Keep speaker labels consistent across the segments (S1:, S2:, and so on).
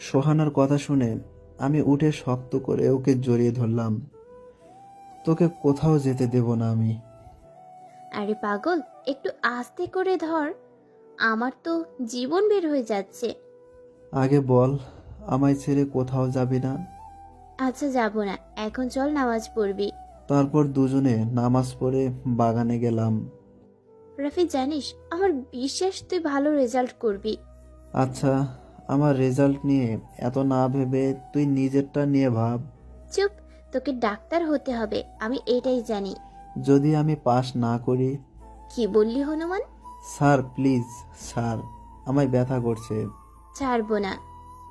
S1: সোহানার কথা শুনে আমি উঠে শক্ত করে ওকে জড়িয়ে ধরলাম। তোকে কোথাও যেতে দেব না আমি।
S2: আরে পাগল একটু আস্তে করে ধর। আমার তো জীবন বের হয়ে যাচ্ছে।
S1: আগে বল আমায় ছেড়ে কোথাও যাবি না?
S2: আচ্ছা যাব না। এখন চল নামাজ পড়বি।
S1: তারপর দুজনে নামাজ পড়ে বাগানে গেলাম।
S2: রাফি জানিস আমার বিশ্বাস তুই ভালো রেজাল্ট করবি।
S1: আচ্ছা আমার রেজাল্ট নিয়ে এত না ভেবে তুই নিজেরটা নিয়ে ভাব।
S2: চুপ তোকে ডাক্তার হতে হবে আমি এটাই জানি।
S1: যদি আমি পাশ না করি?
S2: কি বললি হনুমান?
S1: স্যার প্লিজ স্যার আমায় ব্যথা করছে।
S2: ছাড়বো না।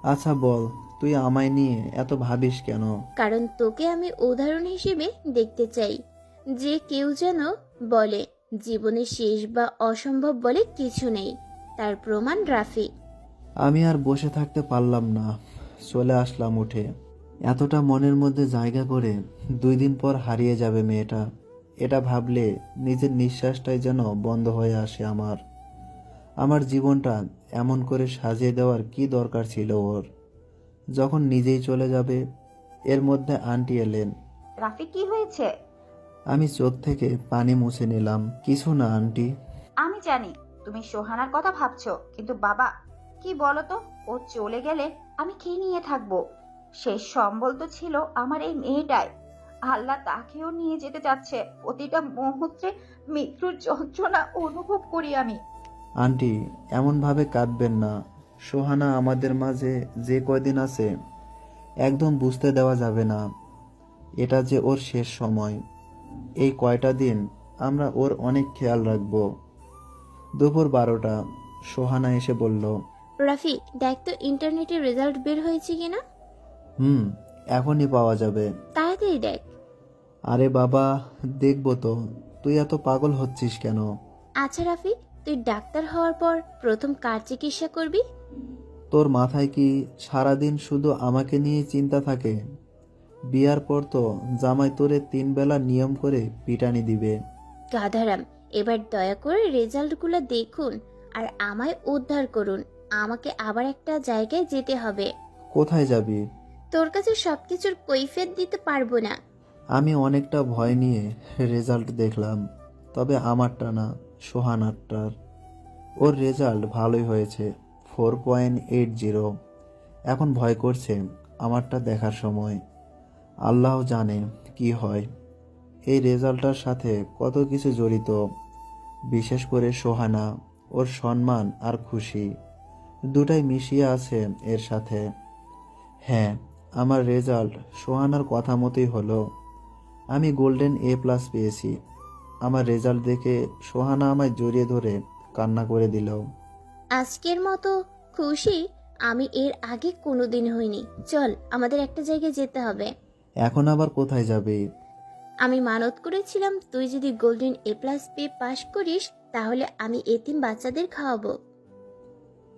S1: আচ্ছা বল তুই আমায় নিয়ে এত ভাবিস কেন?
S2: কারণ তোকে আমি উদাহরণ হিসেবে দেখতে চাই। যে কেউ যেন বলে জীবনে শেষ বা অসম্ভব বলে কিছু নেই। তার প্রমাণ রাফি।
S1: আমি আর বসে থাকতে পারলাম না। চলে আসলাম উঠে। এতটা মনের মধ্যে জায়গা করে দুই দিন পর হারিয়ে যাবে মেয়েটা। এটা ভাবলে নিজের নিঃশ্বাসটাই যেন বন্ধ হয়ে আসে আমার। আমার জীবনটা এমন করে সাজিয়ে দেওয়ার কি দরকার ছিল ওর? যখন নিজেই চলে যাবে এর মধ্যে আন্টি এলেন।
S3: রাফি কি হয়েছে?
S1: আমি চোখ থেকে পানি মুছে নিলাম। কিছু না আন্টি।
S3: আমি জানি তুমি সোহানার কথা ভাবছ কিন্তু বাবা কি বলো তো ও চলে গেলে আমি কি নিয়ে থাকব? শেষ সম্বল তো ছিল আমার এই মেয়েটাই। আল্লাহ তাকেও নিয়ে যেতে চাচ্ছে। প্রতিটা মুহূর্তে মৃত্যুর যন্ত্রণা অনুভব করি আমি।
S1: আন্টি, এমনভাবে কাঁদবেন না। সোহানা আমাদের মাঝে যে কয়দিন আছে, একদম বুঝতে দেওয়া যাবে না। এটা যে ওর শেষ সময়। এই কয়টা দিন আমরা ওর অনেক খেয়াল রাখব। দুপুর বারোটা, সোহানা এসে বলল
S2: রাফি দেখ তো ইন্টারনেটে রেজাল্ট বের হয়েছে কিনা।
S1: হুম এখনই পাওয়া যাবে।
S2: তাড়াতাড়ি দেখ।
S1: আরে বাবা দেখব তো। তুই এত পাগল হচ্ছিস কেন?
S2: আচ্ছা রাফি তুই ডাক্তার হওয়ার পর প্রথম কার চিকিৎসা করবি?
S1: তোর মাথায় কি সারাদিন শুধু আমাকে নিয়ে চিন্তা থাকে? বিয়ার পর তো জামাই তোরে তিন বেলা নিয়ম করে পিটানি দিবে।
S2: গাধারাম এবার দয়া করে রেজাল্টগুলো দেখুন আর আমায় উদ্ধার করুন। আমাকে আবার একটা জায়গায় যেতে হবে।
S1: কোথায় যাবি?
S2: তোর কাছে সবকিছুর কৈফিয়ত দিতে পারব না।
S1: আমি অনেকটা ভয় নিয়ে রেজাল্ট দেখলাম তবে আমারটা না সোহানারটার ওর রেজাল্ট ভালোই হয়েছে ফোর পয়েন্ট এইট জিরো। এখন ভয় করছে আমারটা দেখার সময়। আল্লাহ জানে কি হয়। এই রেজাল্টটার সাথে কত কিছু জড়িত বিশেষ করে সোহানা ওর সম্মান আর খুশি। দুটাই মিশিয়ে আছে এর সাথে। হ্যাঁ আমার রেজাল্ট সোহানার কথা মতোই হলো। আমি গোল্ডেন এ প্লাস পেয়েছি। আমার রেজাল্ট দেখে সোহানা আমায় জড়িয়ে ধরে কান্না করে দিল।
S2: আজকের মতো খুশি আমি এর আগে কোনোদিন হইনি। চল আমাদের একটা জায়গায় যেতে হবে।
S1: এখন আবার কোথায় যাবে?
S2: আমি মানত করেছিলাম তুই যদি গোল্ডেন এ প্লাস পে পাশ করিস তাহলে আমি এতিম বাচ্চাদের খাওয়াবো।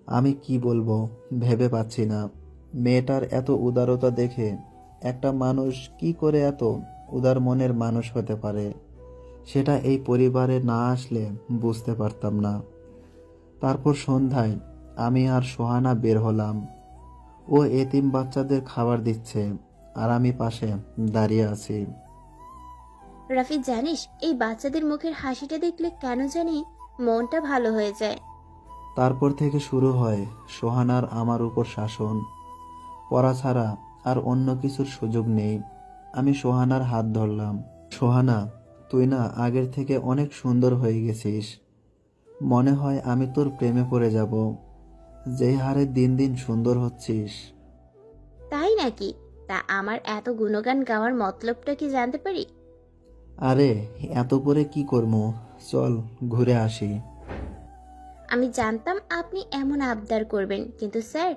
S1: আমি কি বলব? ভেবে পাচ্ছি না। মেয়েটার এত উদারতা দেখে একটা মানুষ কি করে এত উদার মনের মানুষ হতে পারে? সেটা এই পরিবারে না আসলে বুঝতে পারতাম না। তারপর সন্ধ্যায় আমি আর সোহানা বের হলাম। ও এতিম বাচ্চাদের খাবার দিচ্ছে আর আমি পাশে দাঁড়িয়ে আছি।
S2: রাফি জানিস, এই বাচ্চাদের মুখের হাসিটা দেখলে কেন জানি মনটা ভালো হয়ে যায়।
S1: তারপর থেকে শুরু হয় সোহানার আমার উপর শাসন। পড়া ছাড়া আর অন্য কিছুর সুযোগ নেই। আমি সোহানার হাত ধরলাম। সোহানা তুই না আগের থেকে অনেক সুন্দর হয়ে গেছিস। মনে হয় আমি তোর প্রেমে পড়ে যাব। যেই হারে দিন দিন সুন্দর হচ্ছিস।
S2: তাই নাকি? তা আমার এত গুণগান গাওয়ার মতলবটা কি জানতে পারি?
S1: আরে এত করে কি করব চল ঘুরে আসি।
S2: আমি জানতাম আপনি এমন আবদার করবেন। কিন্তু স্যার